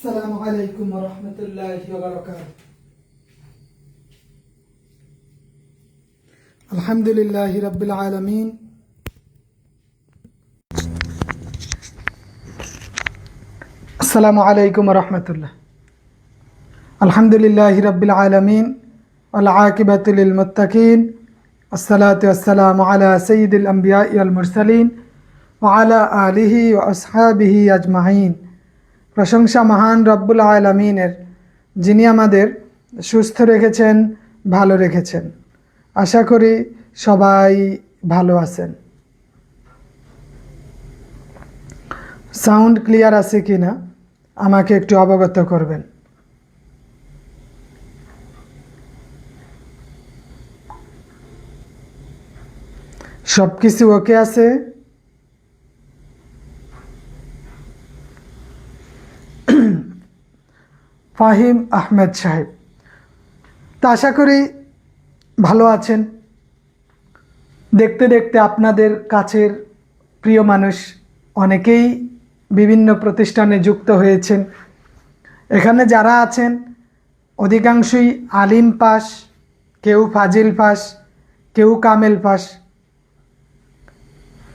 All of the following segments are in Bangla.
السلام عليكم ورحمة الله وبركاته. الحمد لله رب العالمين. السلام عليكم ورحمة الله. الحمد لله رب العالمين والعاقبة للمتقين الصلاة والسلام على سيد الأنبياء والمرسلين وعلى آله وأصحابه أجمعين. প্রশংসা মহান রব্বুল আলমিনের, যিনি আমাদের সুস্থ রেখেছেন, ভালো রেখেছেন। আশা করি সবাই ভালো আছেন। সাউন্ড ক্লিয়ার আছে কি না আমাকে একটু অবগত করবেন। সব কিছু ওকে আছে? ফাহিম আহমেদ সাহেব। তো আশা করি ভালো আছেন। দেখতে দেখতে আপনাদের কাছের প্রিয় মানুষ অনেকেই বিভিন্ন প্রতিষ্ঠানে যুক্ত হয়েছেন। এখানে যারা আছেন, অধিকাংশই আলিম পাস, কেউ ফাজিল পাস, কেউ কামেল পাস।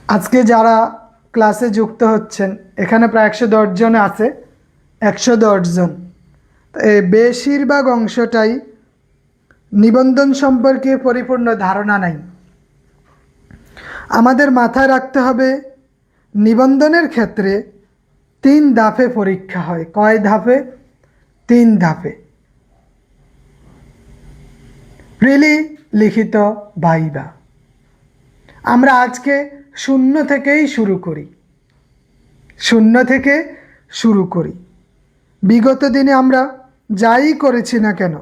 আজকে যারা ক্লাসে যুক্ত হচ্ছেন, এখানে প্রায় একশো দশ জন আছে। একশো দশজন বেশিরভাগ অংশটাই নিবন্ধন সম্পর্কে পরিপূর্ণ ধারণা নাই। আমাদের মাথায় রাখতে হবে, নিবন্ধনের ক্ষেত্রে তিন ধাপে পরীক্ষা হয়। কয় ধাপে? তিন ধাপে। প্রিলি লিখিত বাইবা। আমরা আজকে শূন্য থেকেই শুরু করি। শূন্য থেকে শুরু করি। বিগত দিনে আমরা যাই করেছি না কেন?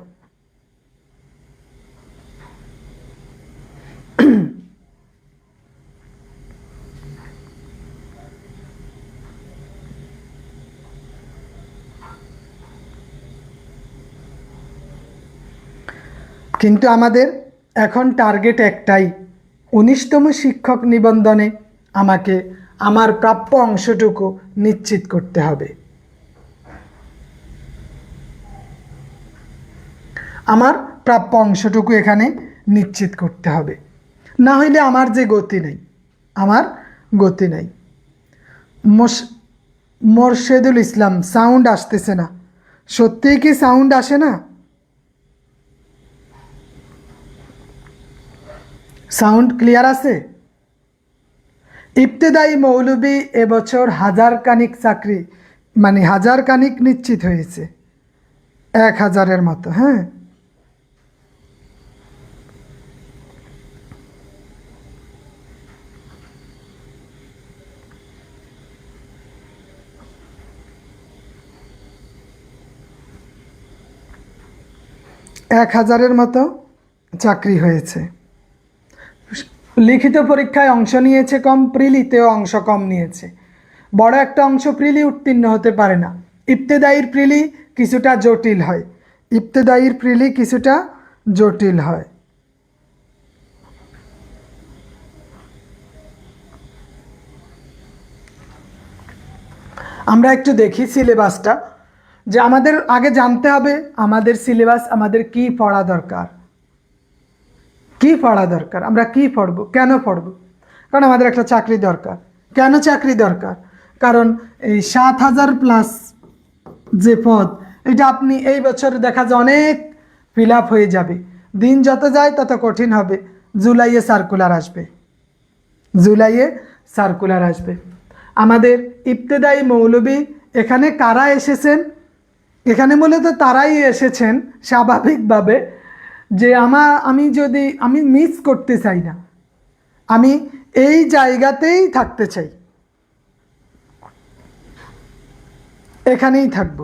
কিন্তু আমাদের এখন টার্গেট একটাই, উনিশতম শিক্ষক নিবন্ধনে আমাকে আমার প্রাপ্য অংশটুকু নিশ্চিত করতে হবে। আমার প্রাপ্য অংশটুকু এখানে নিশ্চিত করতে হবে। না হইলে আমার যে গতি নেই, আমার গতি নেই। মোশ, মোর্শেদুল ইসলাম, সাউন্ড আসতেছে না। সত্যিই কি সাউন্ড আসে না? সাউন্ড ক্লিয়ার আছে? ইবতেদায়ী মৌলবী এবছর হাজার কানিক চাকরি মানে হাজার কানিক নিশ্চিত হয়েছে। এক হাজারের মতো হ্যাঁ? এক হাজারের মতো চাকরি হয়েছে। লিখিত পরীক্ষায় অংশ নিয়েছে কম, প্রিলিতেও অংশ কম নিয়েছে। বড় একটা অংশ প্রিলি উত্তীর্ণ হতে পারে না। ইফতেদায়ীর প্রিলি কিছুটা জটিল হয়। ইফতেদায়ীর প্রিলি কিছুটা জটিল হয়। আমরা একটু দেখি সিলেবাসটা। যে আমাদের আগে জানতে হবে আমাদের সিলেবাস, আমাদের কি পড়া দরকার। কি পড়া দরকার? আমরা কি পড়ব? কেন পড়ব? কারণ আমাদের একটা চাকরি দরকার। কেন চাকরি দরকার? কারণ এই সাত হাজার প্লাস যে পদ, এটা আপনি এই বছর দেখা যায় অনেক ফিল হয়ে যাবে। দিন যত যায় তত কঠিন হবে। জুলাইয়ে সার্কুলার আসবে। জুলাইয়ে সার্কুলার আসবে। আমাদের ইবতেদায়ী মৌলবী এখানে কারা এসেছেন? এখানে মূলত তারাই এসেছেন স্বাভাবিকভাবে যে আমার আমি যদি, আমি মিস করতে চাই না। আমি এই জায়গাতেই থাকতে চাই। এখানেই থাকব।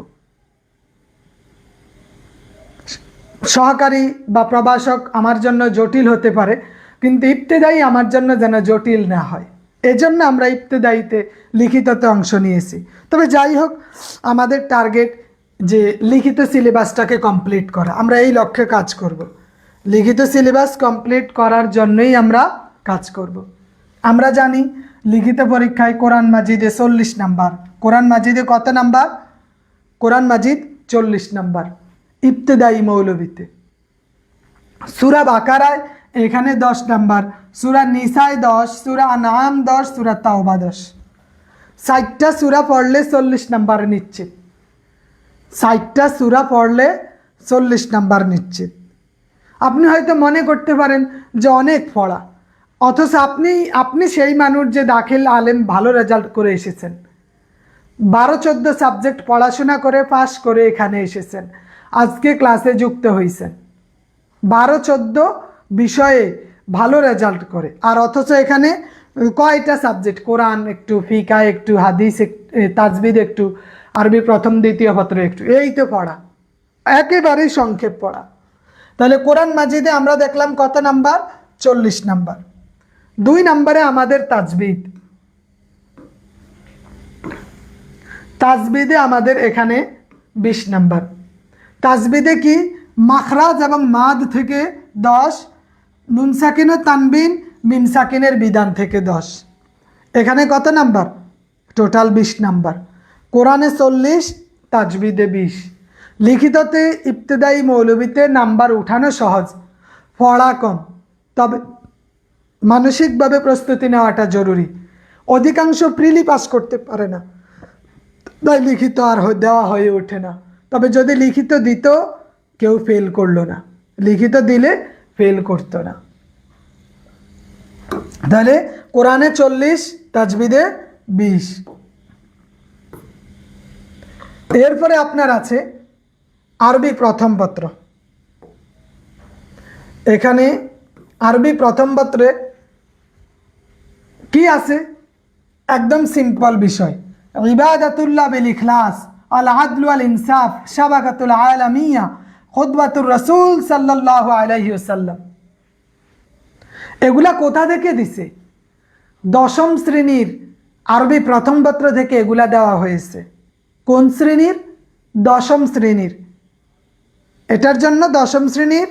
সহকারী বা প্রবাসক আমার জন্য জটিল হতে পারে, কিন্তু ইবতেদায়ী আমার জন্য যেন জটিল না হয়। এজন্য আমরা ইবতেদায়ীতে লিখিততে অংশ নিয়েছি। তবে যাই হোক, আমাদের টার্গেট যে লিখিত সিলেবাসটাকে কমপ্লিট করা। আমরা এই লক্ষ্যে কাজ করব। লিখিত সিলেবাস কমপ্লিট করার জন্যই আমরা কাজ করব। আমরা জানি লিখিত পরীক্ষায় কোরআন মাজিদে চল্লিশ নাম্বার। কোরআন মাজিদে কত নাম্বার? কোরআন মাজিদ চল্লিশ নাম্বার। ইবতেদায়ী মৌলবীতে। সুরা বাকারায় এখানে দশ নাম্বার। সুরা নিসায় দশ, সুরা আনাম দশ, সুরা তাওবা দশ। ষাটটা সুরা পড়লে চল্লিশ নাম্বার নিশ্চিত ষাটটা সুরা পড়লে চল্লিশ নাম্বার নিশ্চিত। আপনি হয়তো মনে করতে পারেন যে অনেক পড়া, অথচ আপনি আপনি সেই মানুষ যে দাখিল আলেম ভালো রেজাল্ট করে এসেছেন। বারো, চোদ্দ সাবজেক্ট পড়াশোনা করে পাশ করে এখানে এসেছেন, আজকে ক্লাসে যুক্ত হয়েছেন বারো, চোদ্দ বিষয়ে ভালো রেজাল্ট করে, আর অথচ এখানে কয়টা সাবজেক্ট কোরআন একটু, ফিকা একটু, হাদিস তাজবিদ একটু আরবি প্রথম, দ্বিতীয় পত্র একটু। এই তো পড়া। একেবারেই সংক্ষেপ পড়া। তাহলে কোরআন মাজিদে আমরা দেখলাম কত নাম্বার? চল্লিশ নাম্বার। দুই নাম্বারে আমাদের তাজবিদ। তাজবিদে আমাদের এখানে বিশ নাম্বার। তাজবিদে কি? মাখরাজ এবং মাদ থেকে দশ, নুন সাকিন ও তানবিন মিম সাকিনের বিধান থেকে দশ। এখানে কত নাম্বার? টোটাল বিশ নাম্বার। কোরআনে চল্লিশ, তাজবিদে বিশ। লিখিততে ইবতেদায়ী মৌলবীতে নাম্বার উঠানো সহজ পড়া কম। তবে মানসিকভাবে প্রস্তুতি নেওয়াটা জরুরি। অধিকাংশ প্রিলি পাস করতে পারে না। তাই লিখিত আর দেওয়া হয়ে ওঠে না। তবে যদি লিখিত দিত, কেউ ফেল করল না। লিখিত দিলে ফেল করতো না। তাহলে কোরআনে চল্লিশ, তাজবিদে বিশ। এরপরে আপনার আছে আরবি প্রথম পত্র। এখানে আরবি প্রথম পত্রে কি আছে? একদম সিম্পল বিষয়। ইবাদাতুল্লাহ বিল ইখলাস, আল আদলু আল ইনসাফ, শাবাকাতুল আলামিয়া খুতবাতুর রসুল সাল্লাল্লাহু আলাইহি ওসাল্লাম এগুলা কোথা থেকে দিছে? দশম শ্রেণির আরবি প্রথম পত্র থেকে এগুলা দেওয়া হয়েছে। কোন শ্রেণির? দশম শ্রেণির। এটার জন্য দশম শ্রেণির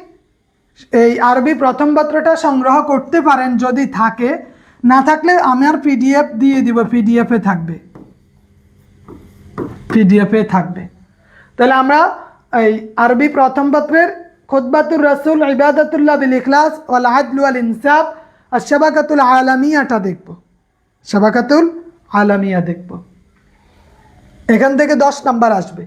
এই আরবি প্রথম পত্রটা সংগ্রহ করতে পারেন যদি থাকে। না থাকলে আমি আর পিডিএফ দিয়ে দিব পিডিএফে থাকবে। পিডিএফে থাকবে। তাহলে আমরা এই আরবি প্রথম পত্রের খুতবাতুর রসুল ইবাদতুল্লাহ বিল ইখলাস ওয়াল আদলু ইনসাফ আর শাবাকাতুল আলামিয়াটা দেখব। শাবাকাতুল আলামিয়া দেখব। এখান থেকে দশ নাম্বার আসবে।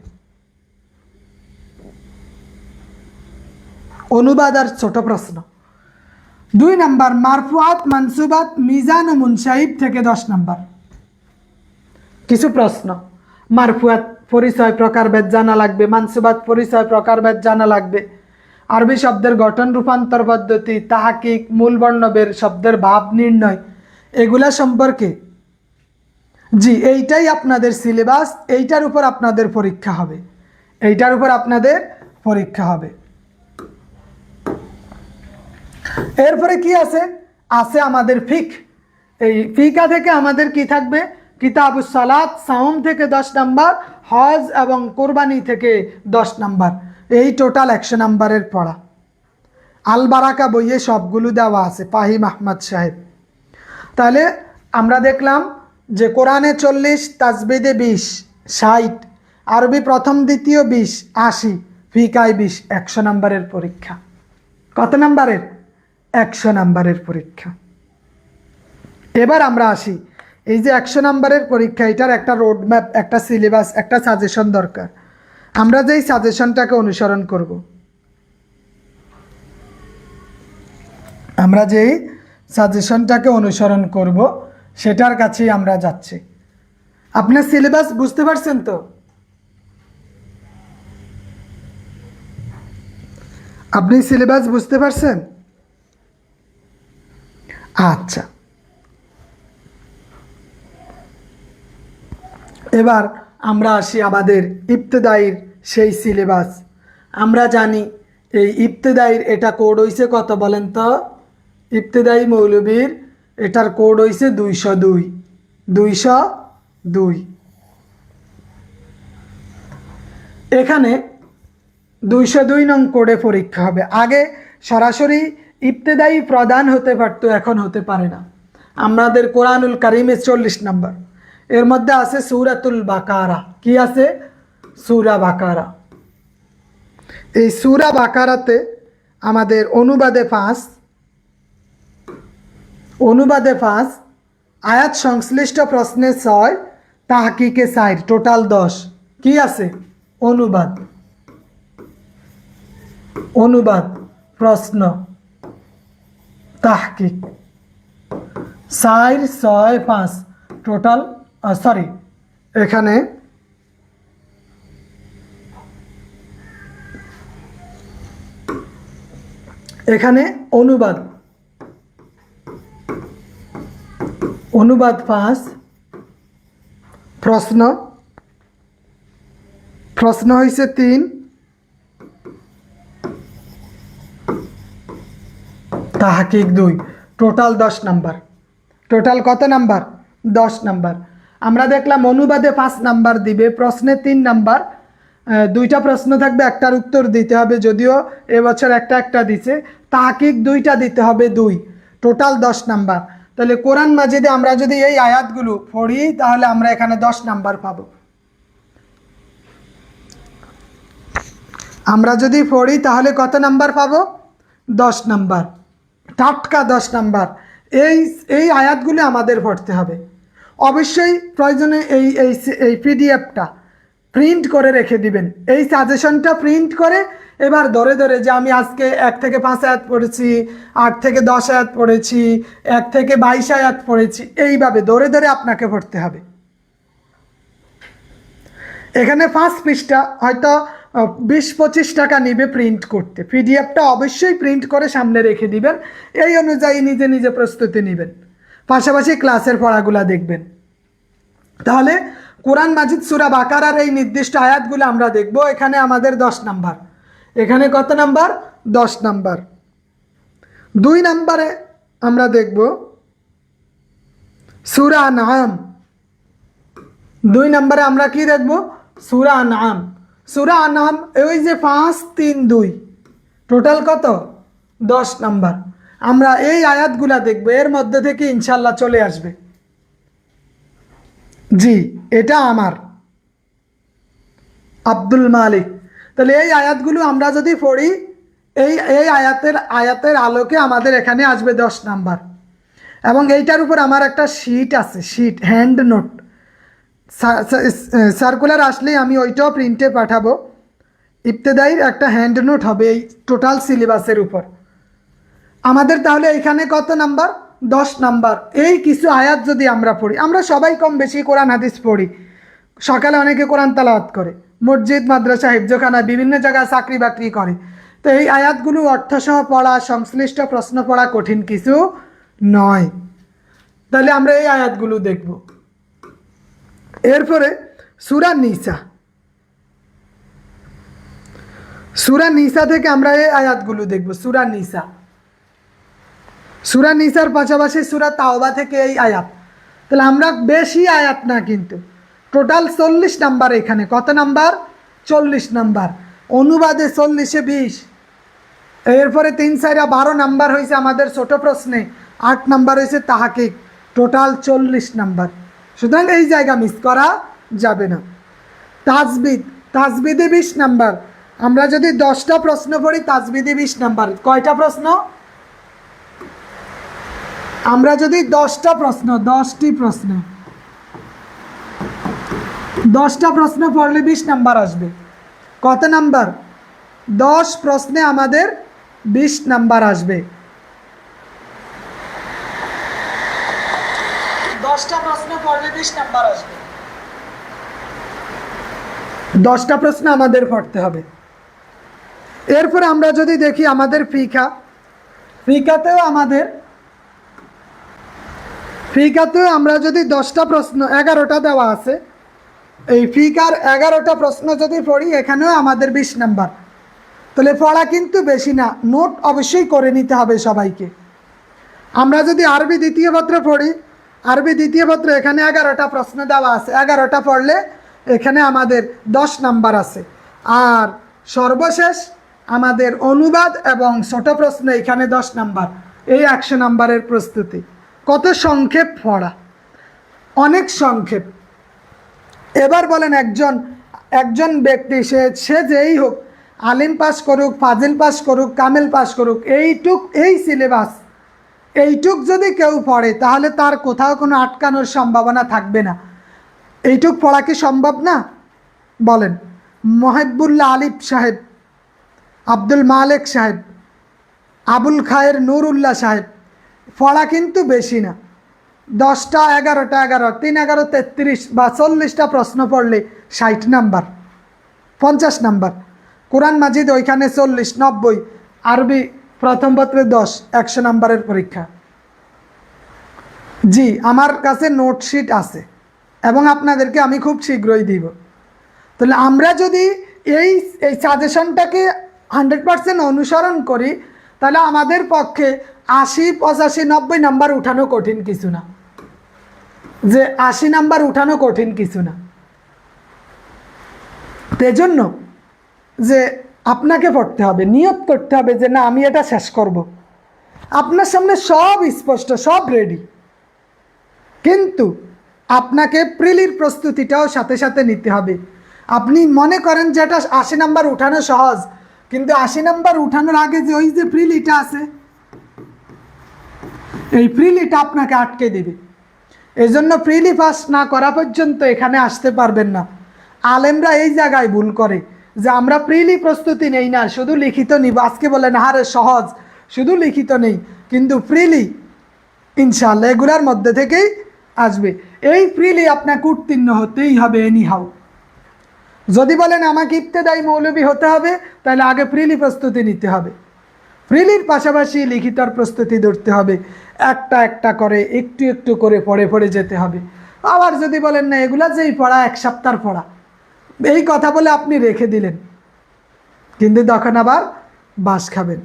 অনুবাদ আর ছোট প্রশ্ন। দুই নাম্বার, মারফুয়াত, মানসুবাত, মিজান ও মুনসাহিব থেকে দশ নাম্বার। কিছু প্রশ্ন। মারফুয়াত, পরিচয় প্রকারভেদ জানা লাগবে। মানসুবাত, পরিচয় প্রকারভেদ জানা লাগবে। আরবি শব্দের গঠন, রূপান্তর পদ্ধতি, তাহাকিক, মূল বর্ণবের শব্দের ভাব নির্ণয়, এগুলা সম্পর্কে জি, এইটাই আপনাদের সিলেবাস এইটার উপর আপনাদের পরীক্ষা হবে। এইটার উপর আপনাদের পরীক্ষা হবে। এরপরে কি আছে? আছে আমাদের ফিক। এই ফিকা থেকে আমাদের কি থাকবে? কিতাব সালাত, সাউম থেকে দশ নাম্বার, হজ এবং কোরবানি থেকে দশ নাম্বার। এই টোটাল একশো নাম্বারের পড়া। আল বারাকা বইয়ে সবগুলো দেওয়া আছে পাহিম আহমদ সাহেব। তাহলে আমরা দেখলাম যে কোরআনে চল্লিশ, তাজবিদে বিশ, ষাট, আরবি প্রথম, দ্বিতীয় বিশ, আশি ফিকায় বিশ, একশো নাম্বারের পরীক্ষা। কত নাম্বারের? একশো নাম্বারের পরীক্ষা। এবার আমরা আসি। এই যে একশো নাম্বারের পরীক্ষা, এটার একটা রোড ম্যাপ একটা সিলেবাস একটা সাজেশন দরকার। আমরা যেই সাজেশনটাকে অনুসরণ করব। আমরা যেই সাজেশনটাকে অনুসরণ করব সেটার কাছেই আমরা যাচ্ছি। আপনার সিলেবাস বুঝতে পারছেন তো? আপনি সিলেবাস বুঝতে পারছেন? আচ্ছা। এবার আমরা আসি আমাদের ইবতেদায়ীর সেই সিলেবাস আমরা জানি এই ইবতেদায়ীর এটা কোড হইছে কত বলেন তো? ইবতেদায়ী মৌলবীর এটার কোড হইছে দুইশো দুই। দুইশো দুই। এখানে দুইশো দুই নং কোডে পরীক্ষা হবে। আগে সরাসরি ইবতেদায়ী প্রদান হতে পারতো, এখন হতে পারে না। আমাদের কোরআনুল কারিমে চল্লিশ নম্বর। এর মধ্যে আছে সুরাতুল বাকারা। কি আছে? সুরা বাকারা। এই সুরা বাকারাতে আমাদের অনুবাদে পাঁচ অনুবাদে পাঁচ, আয়াত সংশ্লিষ্ট প্রশ্নে ছয়, তাহাকিকে সাইড টোটাল দশ। কি আছে? অনুবাদ। অনুবাদ, প্রশ্ন। তাহকিক। চার, ছয়, পাঁচ, টোটাল সরি এখানে এখানে অনুবাদ। অনুবাদ পাঁচ প্রশ্ন। প্রশ্ন হয়েছে তিন। তাহাকিক দুই। টোটাল দশ নাম্বার। টোটাল কত নাম্বার? দশ নাম্বার। আমরা দেখলাম অনুবাদে পাঁচ নাম্বার দিবে প্রশ্নে তিন নাম্বার। দুইটা প্রশ্ন থাকবে একটার উত্তর দিতে হবে যদিও এবছর একটা একটা দিছে। তাহাকিক দুইটা দিতে হবে দুই। টোটাল দশ নাম্বার। তাহলে কোরআন মাজিদে আমরা যদি এই আয়াতগুলো পড়ি, তাহলে আমরা এখানে দশ নাম্বার পাবো। আমরা যদি পড়ি, তাহলে কত নাম্বার পাবো? দশ নাম্বার। টাটকা দশ নাম্বার। এই এই আয়াতগুলো আমাদের পড়তে হবে। অবশ্যই প্রয়োজনে এই এই এই পিডিএফটা প্রিন্ট করে রেখে দিবেন। এই সাজেশনটা প্রিন্ট করে এবার ধরে ধরে যে আমি আজকে এক থেকে পাঁচ আয়াত পড়েছি, আট থেকে দশ আয়াত পড়েছি, এক থেকে বাইশ আয়াত পড়েছি, এইভাবে ধরে ধরে আপনাকে পড়তে হবে। এখানে ফার্স্ট পৃষ্ঠা হয়তো বিশ পঁচিশ টাকা নিবে প্রিন্ট করতে। পিডিএফটা অবশ্যই প্রিন্ট করে সামনে রেখে দিবেন, এই অনুযায়ী নিজে নিজে প্রস্তুতি নেবেন। পাশাপাশি ক্লাসের পড়াগুলা দেখবেন। তাহলে কোরআন মাজিদ সুরা বাকারার এই নির্দিষ্ট আয়াতগুলো আমরা দেখব, এখানে আমাদের দশ নাম্বার। এখানে কত নাম্বার? দশ নাম্বার। দুই নাম্বারে আমরা দেখব সুরা নাম দুই নম্বরে আমরা কি দেখব? সুরা নাম সুরা নাম ওই যে পাঁচ, তিন, দুই। টোটাল কত? দশ নাম্বার। আমরা এই আয়াতগুলা দেখব। এর মধ্যে থেকে ইনশাল্লাহ চলে আসবে। জি, এটা আমার। আব্দুল মালিক। তাহলে এই আয়াতগুলো আমরা যদি পড়ি, এই এই আয়াতের আয়াতের আলোকে আমাদের এখানে আসবে দশ নাম্বার। এবং এইটার উপর আমার একটা শিট আছে শিট হ্যান্ড নোট সার্কুলার আসলেই আমি ওইটাও প্রিন্টে পাঠাবো। ইবতেদাইর একটা হ্যান্ড নোট হবে এই টোটাল সিলেবাসের উপর। আমাদের তাহলে এখানে কত নাম্বার? দশ নাম্বার। এই কিছু আয়াত যদি আমরা পড়ি, আমরা সবাই কম বেশি কোরআন, হাদিস পড়ি। সকালে অনেকে কোরআন তালাওয়াত করে। মসজিদ, মাদ্রাসা হিফজখানা বিভিন্ন জায়গায় চাকরি বাকরি করে। তো এই আয়াতগুলো অর্থসহ পড়া সংশ্লিষ্ট প্রশ্ন পড়া কঠিন কিছু নয়। তাহলে আমরা এই আয়াতগুলো দেখব। এরপরে সুরা নিসা। সুরা নিসা থেকে আমরা এই আয়াতগুলো দেখব। সুরা নিসা। সুরা নিসার পাশাপাশি সুরা তাওবা থেকে এই আয়াত। তাহলে আমরা বেশি আয়াত না কিন্তু। টোটাল চল্লিশ নাম্বার এখানে। কত নাম্বার চল্লিশ নাম্বার অনুবাদে চল্লিশে বিশ। এরপরে তিন সাইরা বারো নাম্বার হয়েছে আমাদের ছোট প্রশ্নে। আট নাম্বার হয়েছে তাহাকে টোটাল চল্লিশ নাম্বার সুতরাং এই জায়গা মিস করা যাবে না। তাজবিদ। তাজবিদে বিশ নাম্বার আমরা যদি দশটা প্রশ্ন পড়ি, তাজবিদে বিশ নাম্বার কয়টা প্রশ্ন? আমরা যদি দশটা প্রশ্ন, দশটি প্রশ্ন দশটা প্রশ্ন পড়লে বিশ নাম্বার আসবে। কত নাম্বার? দশ প্রশ্নে আমাদের বিশ নাম্বার আসবে। দশটা প্রশ্ন নাম্বার আসবে। দশটা প্রশ্ন আমাদের পড়তে হবে। এরপরে আমরা যদি দেখি আমাদের ফিকা, ফিকাতেও আমাদের, ফিকাতেও আমরা যদি দশটা প্রশ্ন, এগারোটা দেওয়া আছে এই ফিকার এগারোটা প্রশ্ন যদি পড়ি, এখানেও আমাদের বিশ নাম্বার। তাহলে পড়া কিন্তু বেশি না, নোট অবশ্যই করে নিতে হবে সবাইকে। আমরা যদি আরবি দ্বিতীয় পত্র পড়ি, আরবি দ্বিতীয় পত্র এখানে এগারোটা প্রশ্ন দেওয়া আছে। এগারোটা পড়লে এখানে আমাদের দশ নাম্বার আছে। আর সর্বশেষ আমাদের অনুবাদ এবং ছোট প্রশ্ন, এখানে দশ নাম্বার। এই একশো নাম্বারের প্রস্তুতি। কত সংক্ষেপ পড়া? অনেক সংক্ষেপ। এবার বলেন একজন একজন ব্যক্তি, সে সে যেই হোক, আলিম পাস করুক, ফাজিল পাস করুক, কামেল পাস করুক, এইটুক, এই সিলেবাস এইটুক যদি কেউ পড়ে, তাহলে তার কোথাও কোনো আটকানোর সম্ভাবনা থাকবে না। এইটুক পড়া কি সম্ভব না? বলেন, মহিবুল্লাহ আলিফ সাহেব, আব্দুল মালেক সাহেব, আবুল খায়ের নুরুল্লাহ সাহেব, পড়া কিন্তু বেশি না। দশটা, এগারোটা, এগারো, তিন, এগারো, তেত্রিশ বা চল্লিশটা প্রশ্ন পড়লে ষাট নাম্বার, পঞ্চাশ নাম্বার। কোরআন মাজিদ ওইখানে চল্লিশ, নব্বই, আরবি প্রথম পত্রে দশ, একশো নাম্বারের পরীক্ষা। জি, আমার কাছে নোটশিট আছে এবং আপনাদেরকে আমি খুব শীঘ্রই দিব। তাহলে আমরা যদি এই এই সাজেশনটাকে হান্ড্রেড পারসেন্ট অনুসরণ করি, তাহলে আমাদের পক্ষে আশি, পঁচাশি, নব্বই নাম্বার উঠানো কঠিন কিছু না। যে আশি নাম্বার উঠানো কঠিন কিছু না। জন্য যে আপনাকে পড়তে হবে নিয়ত করতে হবে যে না, আমি এটা শেষ করব। আপনার সামনে সব স্পষ্ট, সব রেডি কিন্তু আপনাকে প্রিলির প্রস্তুতিটাও সাথে সাথে নিতে হবে। আপনি মনে করেন যে এটা আশি নাম্বার উঠানো সহজ, কিন্তু আশি নাম্বার উঠানোর আগে যে ওই যে প্রিলিটা আছে এই প্রিলিটা আপনাকে আটকে দেবে। এই জন্য প্রিলি পাস না করা পর্যন্ত এখানে আসতে পারবেন না। আলেমরা এই জায়গায় ভুল করে যে আমরা প্রিলি প্রস্তুতি নেই না, শুধু লিখিত নিব। আজকে বলেন হারে সহজ, শুধু লিখিত নেই, কিন্তু প্রিলি ইনশাল্লাহ এগুলার মধ্যে থেকেই আসবে। এই প্রিলি আপনাকে উত্তীর্ণ হতেই হবে এনি হাউ যদি বলেন, আমাকে ইবতেদায়ী মৌলবী হতে হবে, তাহলে আগে প্রিলি প্রস্তুতি নিতে হবে। প্রিলির পাশাপাশি লিখিতর প্রস্তুতি ধরতে হবে। একটা একটা করে, একটু একটু করে পড়ে পড়ে যেতে হবে। আবার যদি বলেন, না, এগুলা যেই পড়া, এক সপ্তাহ পড়া। এই কথা বলে আপনি রেখে দিলেন। কিন্তু তখন আবার বাস খাবেন।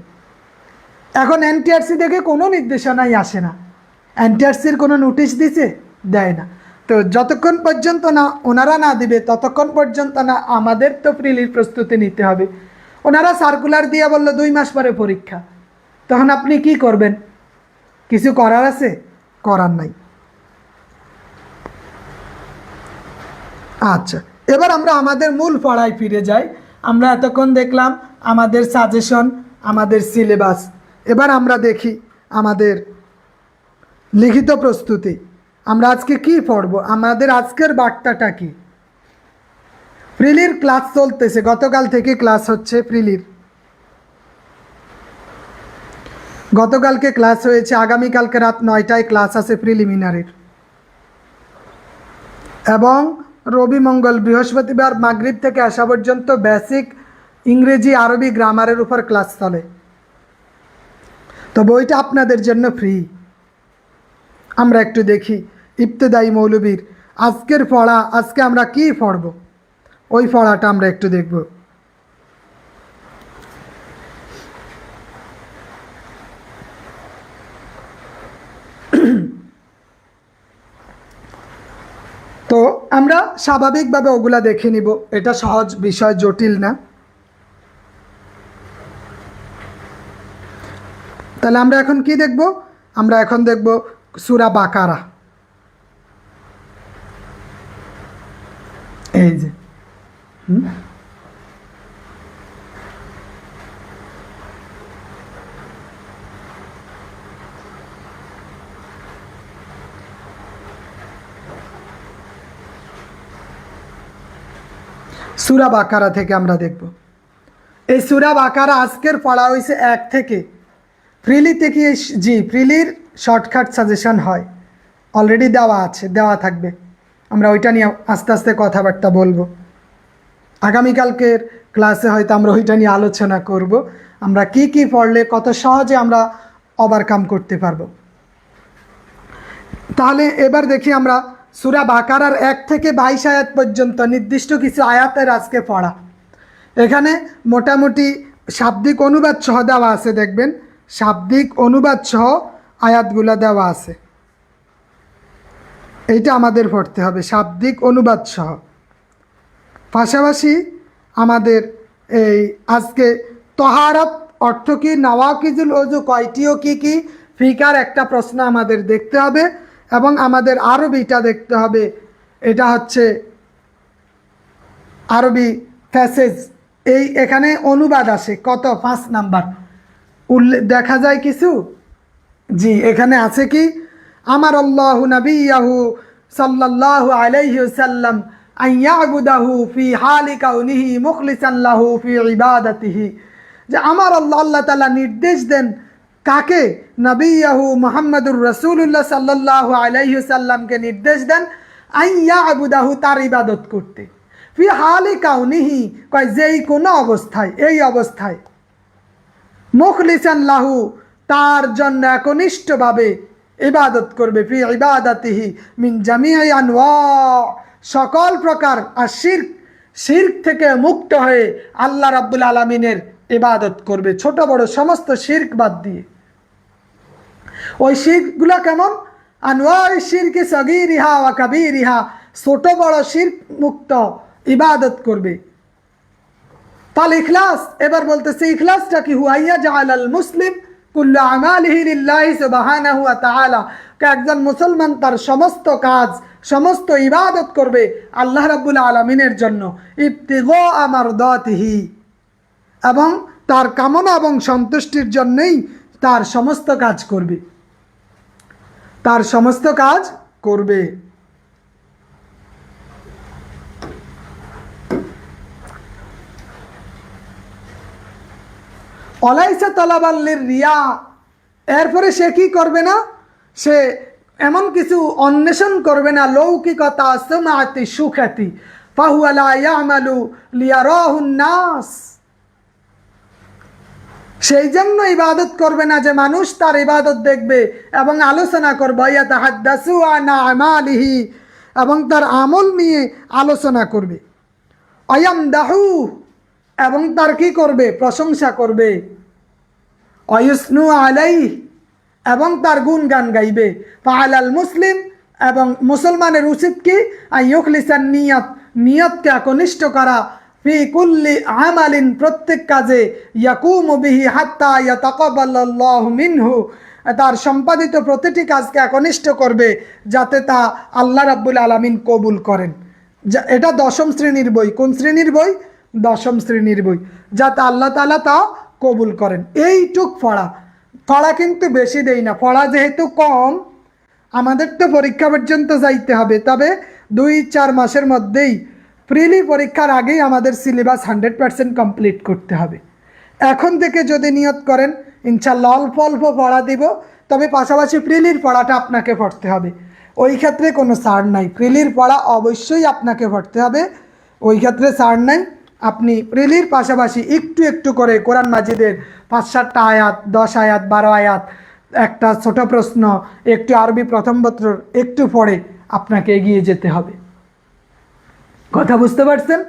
এখন এনটিআরসি থেকে কোনো নির্দেশনাই আসে না। এনটিআরসির কোনো নোটিশ দিছে? দেয় না। তো যতক্ষণ পর্যন্ত না, ওনারা না দিবে, ততক্ষণ পর্যন্ত না আমাদের তো প্রিলির প্রস্তুতি নিতে হবে। ওনারা সার্কুলার দিয়ে বলল দুই মাস পরে পরীক্ষা। তখন আপনি কি করবেন? কিছু করার আছে? করার নাই। আচ্ছা এবার আমরা আমাদের মূল পড়ায় ফিরে যাই। আমরা এতক্ষণ দেখলাম আমাদের সাজেশন আমাদের সিলেবাস এবার আমরা দেখি আমাদের লিখিত প্রস্তুতি। আমরা আজকে কি পড়ব? আমাদের আজকের বার্তাটা কি? প্রিলির ক্লাস চলতেছে। গতকাল থেকে ক্লাস হচ্ছে প্রিলির। গতকালকে ক্লাস হয়েছে, আগামীকালকে রাত নয়টায় ক্লাস আছে প্রিলিমিনারির। এবং রবি মঙ্গল বৃহস্পতিবার মাগরিব থেকে আসা পর্যন্ত বেসিক ইংরেজি, আরবি গ্রামারের উপর ক্লাস চলে। তো বইটা আপনাদের জন্য ফ্রি। আমরা একটু দেখি। ইবতেদায়ী মৌলবীর আজকের পড়া, আজকে আমরা কি পড়ব? ওই পড়াটা আমরা একটু দেখব। তো আমরা স্বাভাবিকভাবে ওগুলা দেখে নিব। এটা সহজ বিষয়, জটিল না। তাহলে আমরা এখন কি দেখব? আমরা এখন দেখব সুরা বাকারা। এই যে। হুম? সুরা বাকারা থেকে আমরা দেখব। এই সুরা বাকারা আজকের পড়া হয়েছে এক থেকে। ফ্রিলি থেকে জি ফ্রিলির শর্টকাট সাজেশন হয়। অলরেডি দেওয়া আছে, দেওয়া থাকবে। আমরা ওইটা নিয়ে আস্তে আস্তে কথাবার্তা বলব। আগামীকালকের ক্লাসে হয়তো আমরা ওইটা নিয়ে আলোচনা করব। আমরা কি কি পড়লে কত সহজে আমরা ওভারকাম করতে পারব। তাহলে এবার দেখি আমরা সুরা বাকারার এক থেকে বাইশ আয়াত পর্যন্ত নির্দিষ্ট কিছু আয়াতের আজকে পড়া। এখানে মোটামুটি শাব্দিক অনুবাদ সহ দেওয়া আছে, দেখবেন। শাব্দিক অনুবাদ সহ আয়াতগুলো দেওয়া আছে। এইটা আমাদের পড়তে হবে, শাব্দিক অনুবাদ সহ। পাশাপাশি আমাদের এই আজকে তহারত অর্থ কি নওয়াকিজুল অজু কয়টিও কি কি, ফিকার একটা প্রশ্ন আমাদের দেখতে হবে এবং আমাদের আরবিটা দেখতে হবে। এটা হচ্ছে আরবি প্যাসেজ এই এখানে অনুবাদ আসে। কত? পাঁচ নাম্বার। উল্লেখ দেখা যায় কিছু? জি, এখানে আছে কি? আমার আল্লাহ নবী নবিয়াহু সাল্লাল্লাহু আলাইহি সাল্লাম আইয়াবুদাহু ফি হালি কাউনিহি মুখলিসাল্লাহু ফি ইবাদাতিহি। যে আমার আল্লাহ আল্লাহ তাআলা নির্দেশ দেন কাকে? নবিয়াহু মুহাম্মদুর সাল্লাল্লাহু আলাইহি সাল্লামকে নির্দেশ দেন আইয়াবুদাহু তার ইবাদত করতে। ফি হালি কাউনিহি, কয় যেই কোনো অবস্থায়, এই অবস্থায়। মুখলিসান লাহু তার জন্য একনিষ্ঠভাবে ইবাদত করবে, ফি ইবাদাতিহি মিন জামিআই আনওয়া। সকল প্রকার আর শির্ক শির্ক থেকে মুক্ত হয়ে আল্লাহ রাব্বুল আলামিনের ইবাদত করবে। ছোট, বড় সমস্ত শির্ক বাদ দিয়ে। ওই শির্কগুলো কেমন? সগিরিহা ওয়া কাবিরিহা। ছোট, বড় শির্ক মুক্ত ইবাদত করবে। তাহলে ইখলাস, এবার বলতেছে, ইখলাসটা কি? হুয়াইয়া জাআলাল মুসলিম কুল্লু একজন মুসলমান তার সমস্ত কাজ সমস্ত ইবাদত করবে আল্লাহ রাব্বুল আলামিনের জন্য। ইবতিগা মারদাতিহি। এবং তার কামনা এবং সন্তুষ্টির জন্যই তার সমস্ত কাজ করবে। তার সমস্ত কাজ করবে। অলাইসা তলাবাল্লির রিয়া। এরপরে সে কি করবে না? সে এমন কিছু অন্বেষণ করবে না, লৌকিকতা সমাতি সুখ্যাতি। ফাহুয়ালা ইয়ামালু লিয়ারাহুন নাস। সেই জন্য ইবাদত করবে না যে মানুষ তার ইবাদত দেখবে এবং আলোচনা করবে। আমালিহি এবং তার আমল নিয়ে আলোচনা করবে। অয়াম দাহু এবং তার কি করবে? প্রশংসা করবে। অয়ুষ্ণু আলাই এবং তার গুণগান গাইবে। পাহালাল মুসলিম এবং মুসলমানের উচিত কি? আইয়ুখলিসান নিয়ত, নিয়তকে একনিষ্ঠ করা। ফি কুল্লি আমালিন, প্রত্যেক কাজে ইয়াকুমু বিহি হাত্তা মিনহু। তার সম্পাদিত প্রতিটি কাজকে একনিষ্ঠ করবে, যাতে তা আল্লাহ রাব্বুল আলামিন কবুল করেন। যা, এটা দশম শ্রেণির বই। কোন শ্রেণির বই? দশম শ্রেণির বই। যাতে আল্লাহ তাআলা তা কবুল করেন। এইটুক পড়া। পড়া কিন্তু বেশি দেই না পড়া যেহেতু কম, আমাদের তো পরীক্ষা পর্যন্ত যাইতে হবে। তবে দুই, চার মাসের মধ্যেই প্রিলি পরীক্ষার আগেই আমাদের সিলেবাস হান্ড্রেড পার্সেন্ট কমপ্লিট করতে হবে। এখন থেকে যদি নিয়ত করেন ইনশাল্লাহ অল্প অল্প পড়া দিব, তবে পাশাপাশি প্রিলির পড়াটা আপনাকে পড়তে হবে। ওই ক্ষেত্রে কোনো সার নাই। প্রিলির পড়া অবশ্যই আপনাকে পড়তে হবে। ওই ক্ষেত্রে সার নাই। আপনি প্রিলির পাশাপাশি একটু একটু করে কোরআন মাজিদের পাঁচ সাতটা আয়াত, দশ আয়াত, বারো আয়াত, একটা ছোট প্রশ্ন, একটু আরবি প্রথম পত্র, একটু পরে আপনাকে এগিয়ে যেতে হবে। কথা বুঝতে পারছেন?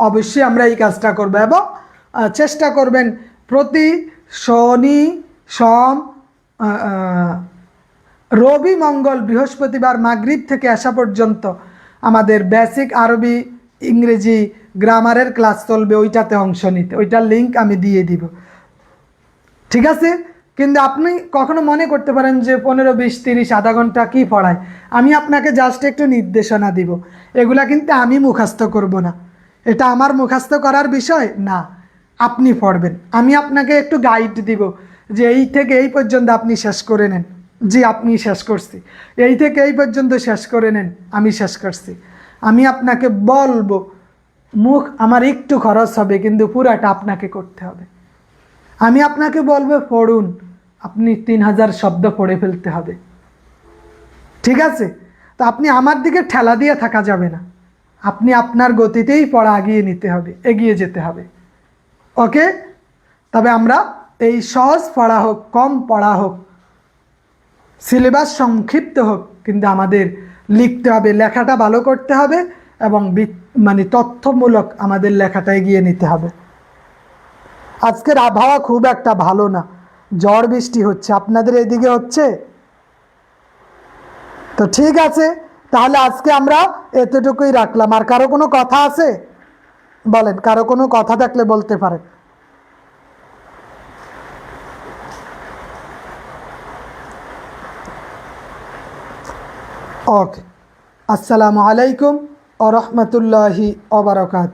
অবশ্যই আমরা এই কাজটা করব এবং চেষ্টা করবেন প্রতি শনি, সোম রবি, মঙ্গল, বৃহস্পতিবার, মাগরিব থেকে আসা পর্যন্ত আমাদের বেসিক আরবি, ইংরেজি গ্রামারের ক্লাস চলবে, ওইটাতে অংশ নিতে। ওইটার লিঙ্ক আমি দিয়ে দিব। ঠিক আছে? কিন্তু আপনি কখনো মনে করতে পারেন যে পনেরো, বিশ, তিরিশ, আধা ঘণ্টা কী পড়ায়? আমি আপনাকে জাস্ট একটু নির্দেশনা দিব। এগুলা কিন্তু আমি মুখাস্ত করব না। এটা আমার মুখাস্ত করার বিষয়? না। আপনি পড়বেন। আমি আপনাকে একটু গাইড দিব যে এই থেকে এই পর্যন্ত আপনি শেষ করে নেন। জি, আপনি শেষ করছি। এই থেকে এই পর্যন্ত শেষ করে নেন। আমি শেষ করছি। আমি আপনাকে বলব মুখ আমার একটু খরচ হবে, কিন্তু পুরাটা আপনাকে করতে হবে। আমি আপনাকে বলব, পড়ুন। আপনি তিন হাজার শব্দ পড়ে ফেলতে হবে। ঠিক আছে? তো আপনি আমার দিকে ঠেলা দিয়ে থাকা যাবে না। আপনি আপনার গতিতেই পড়া এগিয়ে নিতে হবে, এগিয়ে যেতে হবে। ওকে? তবে আমরা এই সহজ পড়া হোক, কম পড়া হোক, সিলেবাস সংক্ষিপ্ত হোক, কিন্তু আমাদের লিখতে হবে, লেখাটা ভালো করতে হবে এবং বি- মানে তথ্যমূলক আমাদের লেখাটা এগিয়ে নিতে হবে। আজকের আবহাওয়া খুব একটা ভালো না। ঝড় বৃষ্টি হচ্ছে। আপনাদের এদিকে হচ্ছে? তো ঠিক আছে, তাহলে আজকে আমরা এতটুকুই রাখলাম। আর কারও কোনো কথা আছে? বলেন, কারও কোনো কথা থাকলে বলতে পারেন। ওকে। আসসালামু আলাইকুম। ও রহমতুল্লাহি ওবরাকাত।